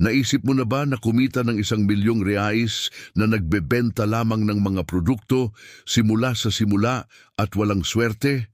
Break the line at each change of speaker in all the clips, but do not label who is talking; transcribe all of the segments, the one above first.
Naisip mo na ba na kumita ng isang milyong reais na nagbebenta lamang ng mga produkto simula sa simula at walang swerte?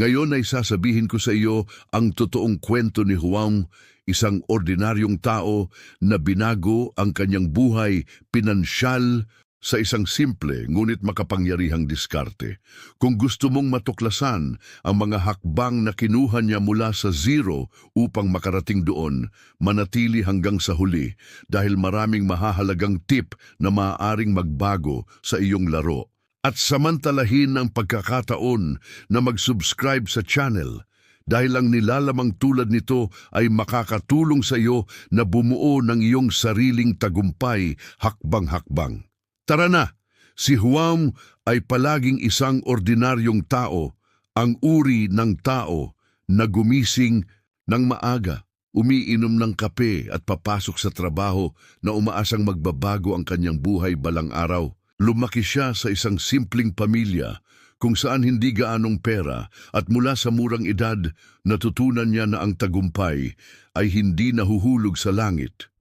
Ngayon ay sasabihin ko sa iyo ang totoong kwento ni Juan, isang ordinaryong tao na binago ang kanyang buhay pinansyal sa isang simple ngunit makapangyarihang diskarte. Kung gusto mong matuklasan ang mga hakbang na kinuha niya mula sa zero upang makarating doon, manatili hanggang sa huli dahil maraming mahahalagang tip na maaaring magbago sa iyong laro. At samantalahin ang pagkakataon na mag-subscribe sa channel dahil ang nilalamang tulad nito ay makakatulong sa iyo na bumuo ng iyong sariling tagumpay hakbang-hakbang. Tara na, si Huam ay palaging isang ordinaryong tao, ang uri ng tao na gumising ng maaga, umiinom ng kape at papasok sa trabaho na umaasang magbabago ang kanyang buhay balang araw. Lumaki siya sa isang simpleng pamilya kung saan hindi gaanong pera at mula sa murang edad natutunan niya na ang tagumpay ay hindi nahuhulog sa langit.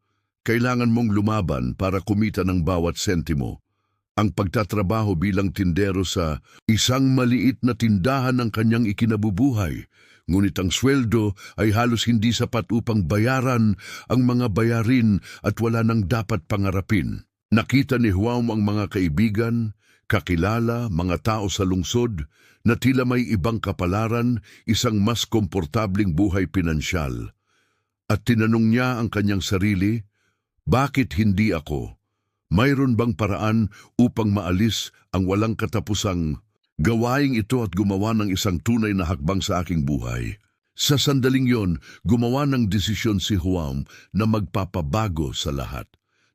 Kailangan mong lumaban para kumita ng bawat sentimo. Ang pagtatrabaho bilang tindero sa isang maliit na tindahan ng kanyang ikinabubuhay, ngunit ang sweldo ay halos hindi sapat upang bayaran ang mga bayarin at wala nang dapat pangarapin. Nakita ni Huam ang mga kaibigan, kakilala, mga tao sa lungsod na tila may ibang kapalaran, isang mas komportabling buhay pinansyal. At tinanong niya ang kanyang sarili, bakit hindi ako? Mayroon bang paraan upang maalis ang walang katapusang gawaing ito at gumawa ng isang tunay na hakbang sa aking buhay? Sa sandaling yon, gumawa ng desisyon si Huam na magpapabago sa lahat.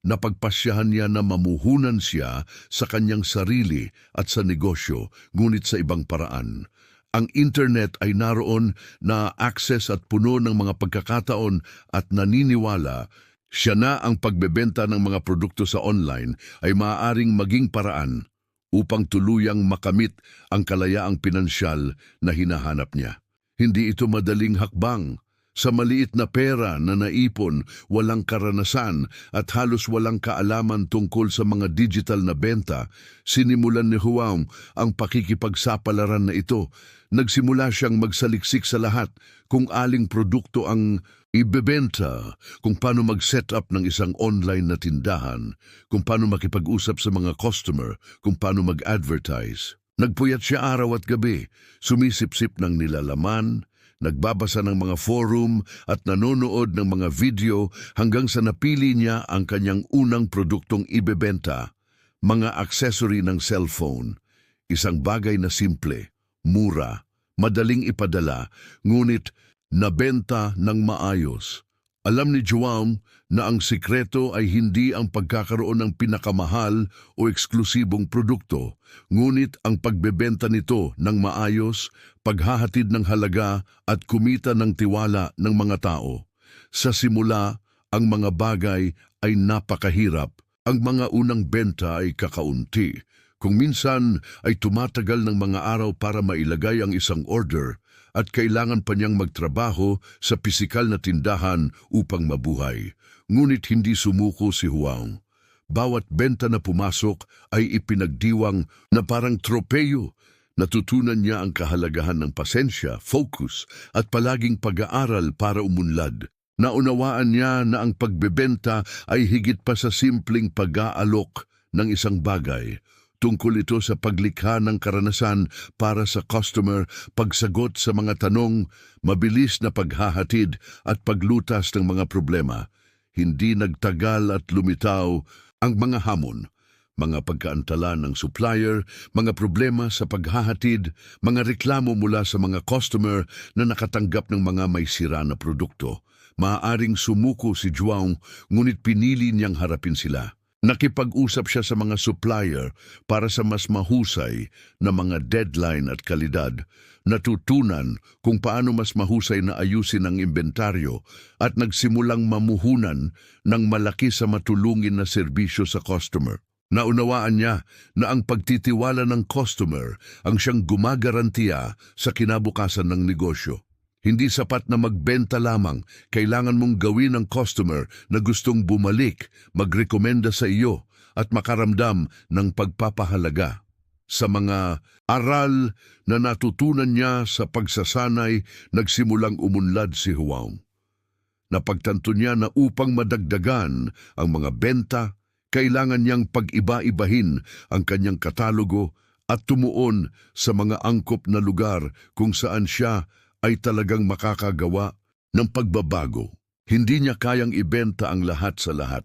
Napagpasyahan niya na mamuhunan siya sa kanyang sarili at sa negosyo, ngunit sa ibang paraan. Ang internet ay naroon na access at puno ng mga pagkakataon at naniniwala siya na ang pagbebenta ng mga produkto sa online ay maaaring maging paraan upang tuluyang makamit ang kalayaang pinansyal na hinahanap niya. Hindi ito madaling hakbang. Sa maliit na pera na naipon, walang karanasan at halos walang kaalaman tungkol sa mga digital na benta, sinimulan ni Huang ang pakikipagsapalaran na ito. Nagsimula siyang magsaliksik sa lahat kung aling produkto ang ibebenta, kung paano mag-set up ng isang online na tindahan, kung paano makipag-usap sa mga customer, kung paano mag-advertise. Nagpuyat siya araw at gabi, sumisip-sip ng nilalaman, nagbabasa ng mga forum at nanonood ng mga video hanggang sa napili niya ang kanyang unang produktong ibebenta, mga accessory ng cellphone. Isang bagay na simple, mura, madaling ipadala, ngunit nabenta ng maayos. Alam ni Joam na ang sikreto ay hindi ang pagkakaroon ng pinakamahal o eksklusibong produkto, ngunit ang pagbebenta nito ng maayos, paghahatid ng halaga at kumita ng tiwala ng mga tao. Sa simula, ang mga bagay ay napakahirap. Ang mga unang benta ay kakaunti. Kung minsan ay tumatagal ng mga araw para mailagay ang isang order, at kailangan pa niyang magtrabaho sa pisikal na tindahan upang mabuhay. Ngunit hindi sumuko si Huang. Bawat benta na pumasok ay ipinagdiwang na parang tropeyo. Natutunan niya ang kahalagahan ng pasensya, focus at palaging pag-aaral para umunlad. Naunawaan niya na ang pagbebenta ay higit pa sa simpleng pag-aalok ng isang bagay. Tungkol ito sa paglikha ng karanasan para sa customer, pagsagot sa mga tanong, mabilis na paghahatid at paglutas ng mga problema. Hindi nagtagal at lumitaw ang mga hamon, mga pagkaantala ng supplier, mga problema sa paghahatid, mga reklamo mula sa mga customer na nakatanggap ng mga may sira na produkto. Maaaring sumuko si Juang, ngunit pinili niyang harapin sila. Nakipag-usap siya sa mga supplier para sa mas mahusay na mga deadline at kalidad, natutunan kung paano mas mahusay na ayusin ang inventaryo at nagsimulang mamuhunan ng malaki sa matulungin na serbisyo sa customer. Naunawaan niya na ang pagtitiwala ng customer ang siyang gumagarantiya sa kinabukasan ng negosyo. Hindi sapat na magbenta lamang, kailangan mong gawin ng customer na gustong bumalik, magrekomenda sa iyo at makaramdam ng pagpapahalaga. Sa mga aral na natutunan niya sa pagsasanay, nagsimulang umunlad si Huwag. Napagtanto niya na upang madagdagan ang mga benta, kailangan niyang pag-iba-ibahin ang kanyang katalogo at tumuon sa mga angkop na lugar kung saan siya ay talagang makakagawa ng pagbabago. Hindi niya kayang ibenta ang lahat sa lahat.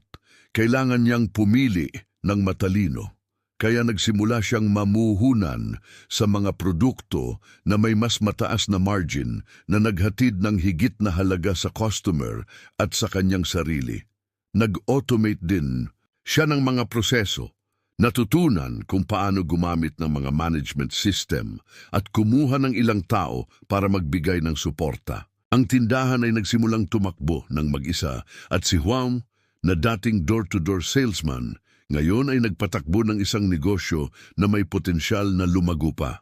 Kailangan niyang pumili ng matalino. Kaya nagsimula siyang mamuhunan sa mga produkto na may mas mataas na margin na naghatid ng higit na halaga sa customer at sa kanyang sarili. Nag-automate din siya ng mga proseso Natutunan kung paano gumamit ng mga management system at kumuha ng ilang tao para magbigay ng suporta. Ang tindahan ay nagsimulang tumakbo ng mag-isa at si Juan, na dating door-to-door salesman, ngayon ay nagpatakbo ng isang negosyo na may potensyal na lumago pa.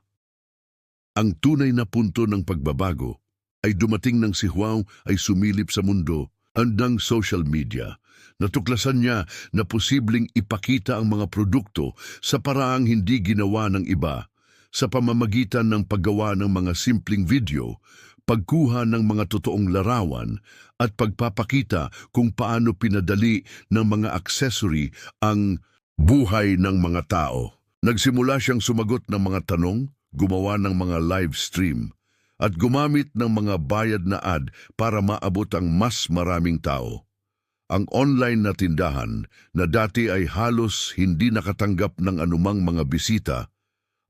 Ang tunay na punto ng pagbabago ay dumating nang si Juan ay sumilip sa mundo andang social media natuklasan niya na posibleng ipakita ang mga produkto sa paraang hindi ginawa ng iba sa pamamagitan ng paggawa ng mga simpleng video, pagkuha ng mga totoong larawan at pagpapakita kung paano pinadali ng mga accessory ang buhay ng mga tao. Nagsimula siyang sumagot ng mga tanong, gumawa ng mga live stream, at gumamit ng mga bayad na ad para maabot ang mas maraming tao. Ang online na tindahan na dati ay halos hindi nakatanggap ng anumang mga bisita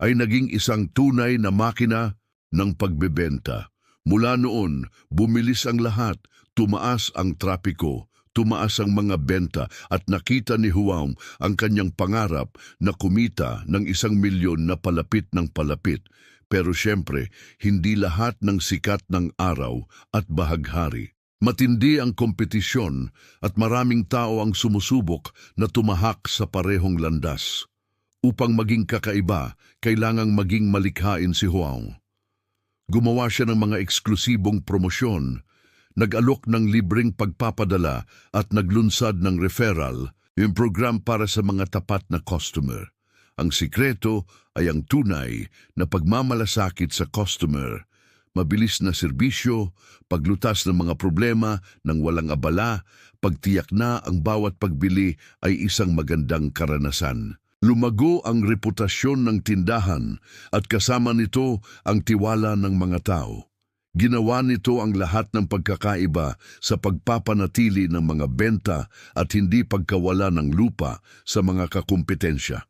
ay naging isang tunay na makina ng pagbebenta. Mula noon, bumilis ang lahat, tumaas ang trapiko, tumaas ang mga benta at nakita ni Huwang ang kanyang pangarap na kumita ng isang milyon na palapit ng palapit. Pero siyempre, hindi lahat ng sikat ng araw at bahaghari. Matindi ang kompetisyon at maraming tao ang sumusubok na tumahak sa parehong landas. Upang maging kakaiba, kailangang maging malikhain si Huang. Gumawa siya ng mga eksklusibong promosyon, nag-alok ng libreng pagpapadala at naglunsad ng referral, yung program para sa mga tapat na customer. Ang sikreto ay ang tunay na pagmamalasakit sa customer mabilis na serbisyo, paglutas ng mga problema ng walang abala, pagtiyak na ang bawat pagbili ay isang magandang karanasan. Lumago ang reputasyon ng tindahan at kasama nito ang tiwala ng mga tao. Ginawa nito ang lahat ng pagkakaiba sa pagpapanatili ng mga benta at hindi pagkawala ng lupa sa mga kakumpetensya.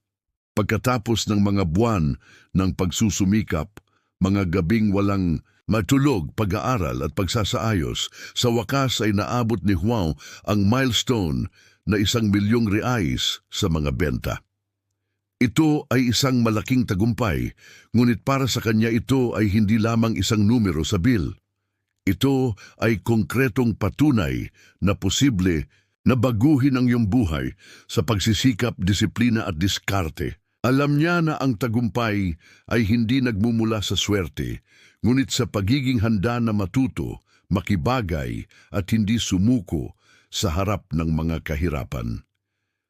Pagkatapos ng mga buwan ng pagsusumikap, mga gabing walang Matulog, pag-aaral at pagsasaayos, sa wakas ay naabot ni Huang ang milestone na isang milyong reais sa mga benta. Ito ay isang malaking tagumpay, ngunit para sa kanya ito ay hindi lamang isang numero sa bill. Ito ay konkretong patunay na posible na baguhin ang iyong buhay sa pagsisikap, disiplina at diskarte. Alam niya na ang tagumpay ay hindi nagmumula sa swerte, ngunit sa pagiging handa na matuto, makibagay at hindi sumuko sa harap ng mga kahirapan.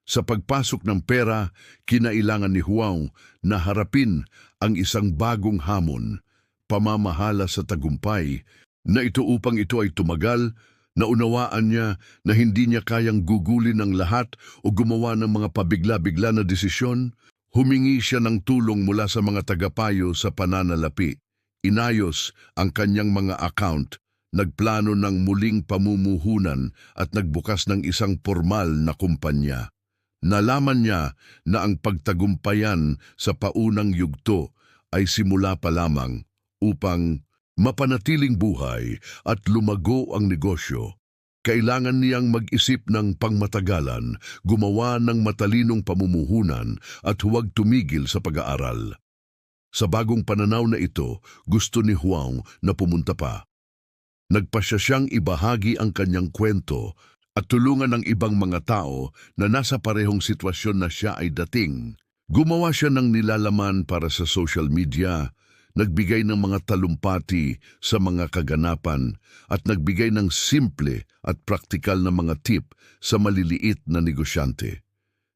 Sa pagpasok ng pera, kinailangan ni Huang na harapin ang isang bagong hamon, pamamahala sa tagumpay, na ito upang ito ay tumagal, naunawaan niya na hindi niya kayang gugulin ang lahat o gumawa ng mga pabigla-bigla na desisyon, humingi siya ng tulong mula sa mga tagapayo sa pananalapi. Inayos ang kanyang mga account, nagplano ng muling pamumuhunan at nagbukas ng isang formal na kumpanya. Nalaman niya na ang pagtagumpayan sa paunang yugto ay simula pa lamang upang mapanatiling buhay at lumago ang negosyo. Kailangan niyang mag-isip ng pangmatagalan, gumawa ng matalinong pamumuhunan at huwag tumigil sa pag-aaral. Sa bagong pananaw na ito, gusto ni Huang na pumunta pa. Nagpasya siyang ibahagi ang kanyang kwento at tulungan ng ibang mga tao na nasa parehong sitwasyon na siya ay dating. Gumawa siya ng nilalaman para sa social media, nagbigay ng mga talumpati sa mga kaganapan at nagbigay ng simple at praktikal na mga tip sa maliliit na negosyante.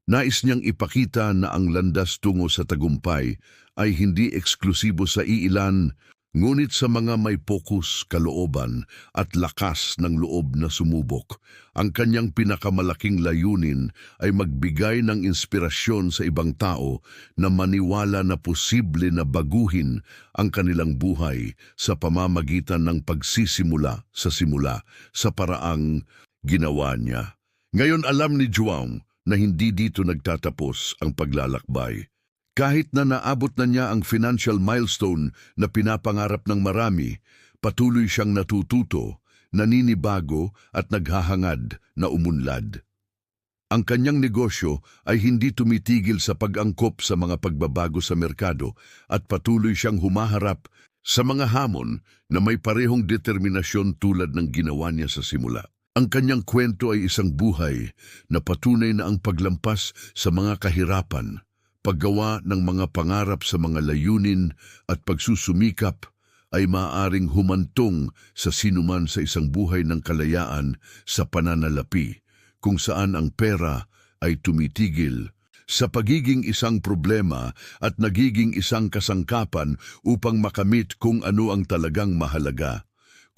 Nais niyang ipakita na ang landas tungo sa tagumpay ay hindi eksklusibo sa iilan, ngunit sa mga may pokus, kalooban at lakas ng loob na sumubok. Ang kanyang pinakamalaking layunin ay magbigay ng inspirasyon sa ibang tao na maniwala na posible na baguhin ang kanilang buhay sa pamamagitan ng pagsisimula sa simula sa paraang ginawa niya. Ngayon alam ni Juang na hindi dito nagtatapos ang paglalakbay. Kahit na naabot na niya ang financial milestone na pinapangarap ng marami, patuloy siyang natututo, naninibago at naghahangad na umunlad. Ang kanyang negosyo ay hindi tumitigil sa pag-angkop sa mga pagbabago sa merkado at patuloy siyang humaharap sa mga hamon na may parehong determinasyon tulad ng ginawa niya sa simula. Ang kanyang kwento ay isang buhay na patunay na ang paglampas sa mga kahirapan, paggawa ng mga pangarap sa mga layunin at pagsusumikap ay maaaring humantong sa sinuman sa isang buhay ng kalayaan sa pananalapi kung saan ang pera ay tumitigil sa pagiging isang problema at nagiging isang kasangkapan upang makamit kung ano ang talagang mahalaga.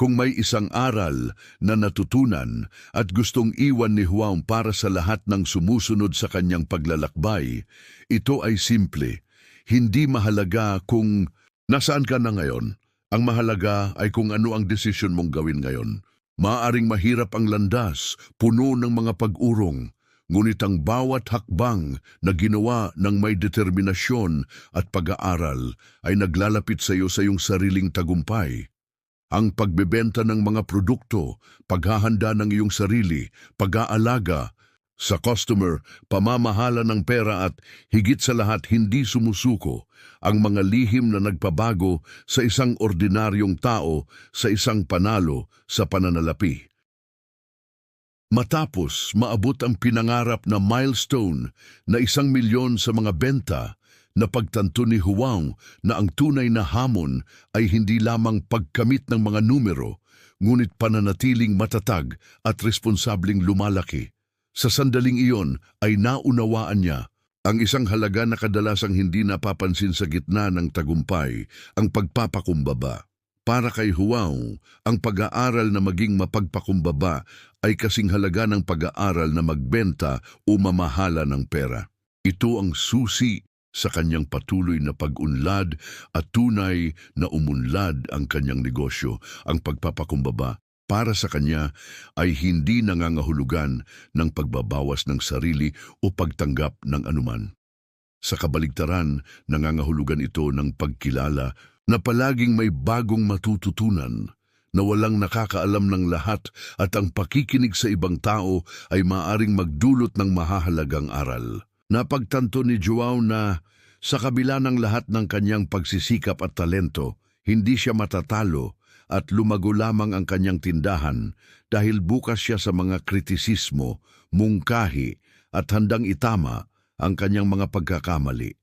Kung may isang aral na natutunan at gustong iwan ni Huang para sa lahat ng sumusunod sa kanyang paglalakbay, ito ay simple. Hindi mahalaga kung nasaan ka na ngayon. Ang mahalaga ay kung ano ang desisyon mong gawin ngayon. Maaring mahirap ang landas, puno ng mga pag-urong, ngunit ang bawat hakbang na ginawa ng may determinasyon at pag-aaral ay naglalapit sa iyo sa iyong sariling tagumpay. Ang pagbebenta ng mga produkto, paghahanda ng iyong sarili, pag-aalaga sa customer, pamamahala ng pera at higit sa lahat hindi sumusuko ang mga lihim na nagpabago sa isang ordinaryong tao sa isang panalo sa pananalapi. Matapos maabot ang pinangarap na milestone na isang milyon sa mga benta, napagtanto ni Huang na ang tunay na hamon ay hindi lamang pagkamit ng mga numero, ngunit pananatiling matatag at responsabling lumalaki. Sa sandaling iyon ay naunawaan niya ang isang halaga na kadalasang hindi napapansin sa gitna ng tagumpay, ang pagpapakumbaba. Para kay Huang, ang pag-aaral na maging mapagpakumbaba ay kasing halaga ng pag-aaral na magbenta o mamahala ng pera. Ito ang susi sa kanyang patuloy na pag-unlad at tunay na umunlad ang kanyang negosyo. Ang pagpapakumbaba para sa kanya ay hindi nangangahulugan ng pagbabawas ng sarili o pagtanggap ng anuman. Sa kabaligtaran, nangangahulugan ito ng pagkilala na palaging may bagong matututunan, na walang nakakaalam ng lahat at ang pakikinig sa ibang tao ay maaring magdulot ng mahahalagang aral. Napagtanto ni Joao na sa kabila ng lahat ng kanyang pagsisikap at talento, hindi siya matatalo at lumago lamang ang kanyang tindahan dahil bukas siya sa mga kritisismo, mungkahi at handang itama ang kanyang mga pagkakamali.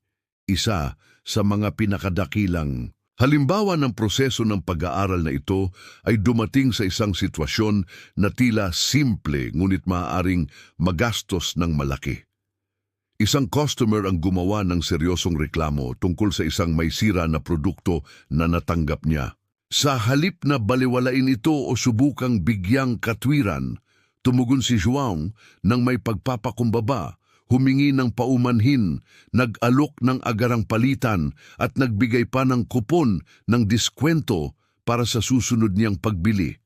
Isa sa mga pinakadakilang Halimbawa ng proseso ng pag-aaral na ito ay dumating sa isang sitwasyon na tila simple ngunit maaaring magastos ng malaki. Isang customer ang gumawa ng seryosong reklamo tungkol sa isang may sira na produkto na natanggap niya. Sa halip na baliwalain ito o subukang bigyang katwiran, tumugon si Juan ng may pagpapakumbaba humingi ng paumanhin, nag-alok ng agarang palitan at nagbigay pa ng kupon ng diskwento para sa susunod niyang pagbili.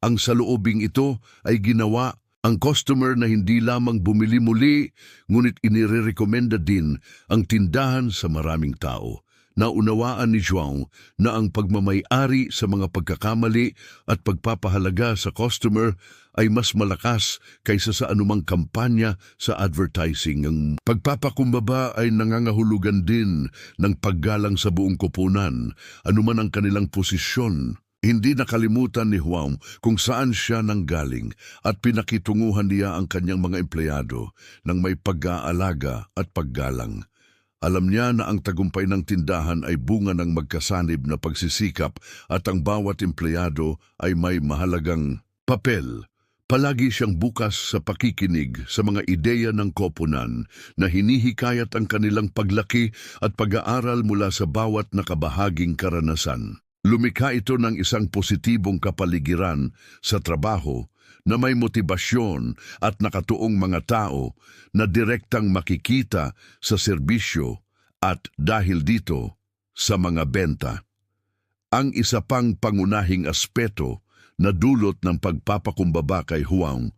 Ang saloobing ito ay ginawa ang customer na hindi lamang bumili muli, ngunit inirerekomenda din ang tindahan sa maraming tao. Naunawaan ni João na ang pagmamayari sa mga pagkakamali at pagpapahalaga sa customer ay mas malakas kaysa sa anumang kampanya sa advertising. Ang pagpapakumbaba ay nangangahulugan din ng paggalang sa buong koponan, anuman ang kanilang posisyon. Hindi nakalimutan ni Huang kung saan siya nanggaling at pinakitunguhan niya ang kanyang mga empleyado ng may pag-aalaga at paggalang. Alam niya na ang tagumpay ng tindahan ay bunga ng magkasanib na pagsisikap at ang bawat empleyado ay may mahalagang papel. Palagi siyang bukas sa pakikinig sa mga ideya ng koponan na hinihikayat ang kanilang paglaki at pag-aaral mula sa bawat nakabahaging karanasan. Lumikha ito ng isang positibong kapaligiran sa trabaho na may motibasyon at nakatuong mga tao na direktang makikita sa serbisyo at dahil dito sa mga benta. Ang isa pang pangunahing aspeto na dulot ng pagpapakumbaba kay Huang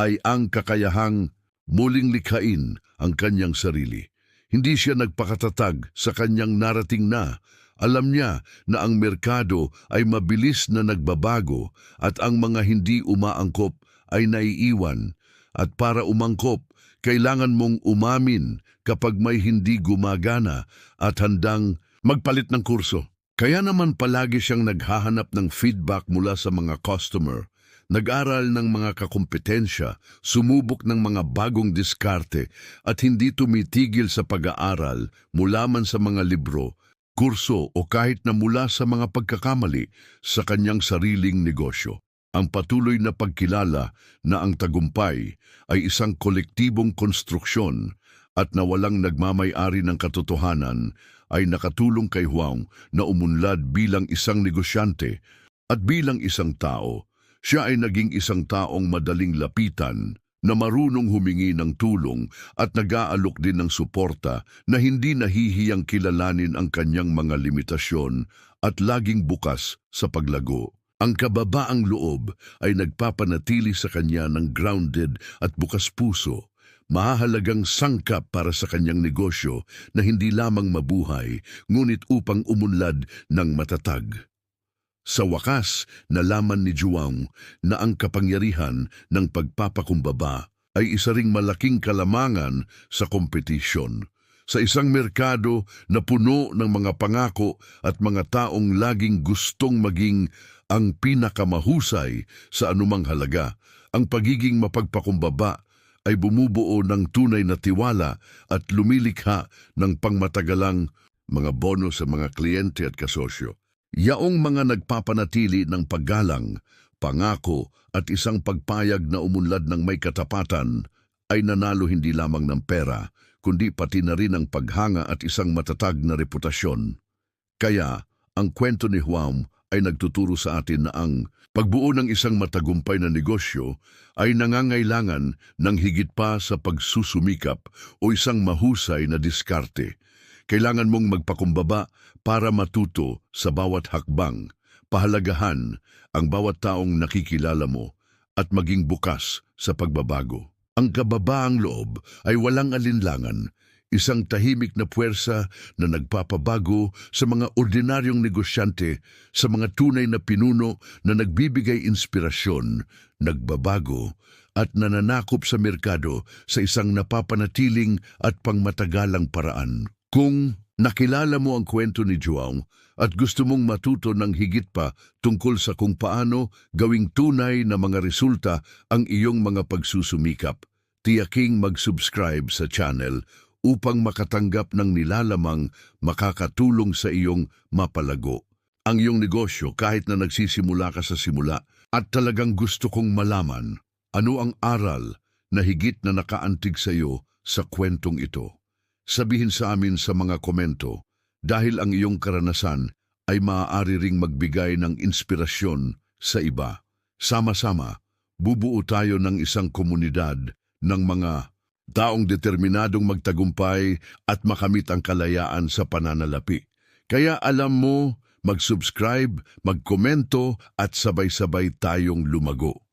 ay ang kakayahang muling likhain ang kanyang sarili. Hindi siya nagpakatatag sa kanyang narating na alam niya na ang merkado ay mabilis na nagbabago at ang mga hindi umaangkop ay naiiwan. At para umangkop, kailangan mong umamin kapag may hindi gumagana at handang magpalit ng kurso. Kaya naman palagi siyang naghahanap ng feedback mula sa mga customer, nag-aral ng mga kakompetensya, sumubok ng mga bagong diskarte at hindi tumitigil sa pag-aaral mula man sa mga libro, kurso o kahit na mula sa mga pagkakamali sa kanyang sariling negosyo. Ang patuloy na pagkilala na ang tagumpay ay isang kolektibong konstruksyon at na walang nagmamay-ari ng katotohanan ay nakatulong kay Huang na umunlad bilang isang negosyante at bilang isang tao. Siya ay naging isang taong madaling lapitan na marunong humingi ng tulong at nag-aalok din ng suporta na hindi nahihiyang kilalanin ang kanyang mga limitasyon at laging bukas sa paglago. Ang kababaang loob ay nagpapanatili sa kanya ng grounded at bukas puso mahalagang sangkap para sa kanyang negosyo na hindi lamang mabuhay, ngunit upang umunlad ng matatag. Sa wakas, nalaman ni Juwang na ang kapangyarihan ng pagpapakumbaba ay isa ring malaking kalamangan sa kompetisyon. Sa isang merkado na puno ng mga pangako at mga taong laging gustong maging ang pinakamahusay sa anumang halaga, ang pagiging mapagpakumbaba ay bumubuo ng tunay na tiwala at lumilikha ng pangmatagalang mga bono sa mga kliyente at kasosyo. Yaong mga nagpapanatili ng paggalang, pangako at isang pagpayag na umunlad ng may katapatan ay nanalo hindi lamang ng pera, kundi pati na rin ang paghanga at isang matatag na reputasyon. Kaya, ang kwento ni Huam ay nagtuturo sa atin na ang pagbuo ng isang matagumpay na negosyo ay nangangailangan ng higit pa sa pagsusumikap o isang mahusay na diskarte. Kailangan mong magpakumbaba para matuto sa bawat hakbang, pahalagahan ang bawat taong nakikilala mo at maging bukas sa pagbabago. Ang kababaang loob ay walang alinlangan, isang tahimik na puwersa na nagpapabago sa mga ordinaryong negosyante, sa mga tunay na pinuno na nagbibigay inspirasyon, nagbabago at nananakop sa merkado sa isang napapanatiling at pangmatagalang paraan. Kung nakilala mo ang kwento ni Joao at gusto mong matuto ng higit pa tungkol sa kung paano gawing tunay na mga resulta ang iyong mga pagsusumikap, tiyaking mag-subscribe sa channel upang makatanggap ng nilalamang makakatulong sa iyong mapalago. Ang iyong negosyo kahit na nagsisimula ka sa simula at talagang gusto kong malaman ano ang aral na higit na nakaantig sa iyo sa kwentong ito. Sabihin sa amin sa mga komento dahil ang iyong karanasan ay maaari ring magbigay ng inspirasyon sa iba. Sama-sama, bubuo tayo ng isang komunidad ng mga taong determinadong magtagumpay at makamit ang kalayaan sa pananalapi. Kaya alam mo, mag-subscribe, magkomento at sabay-sabay tayong lumago.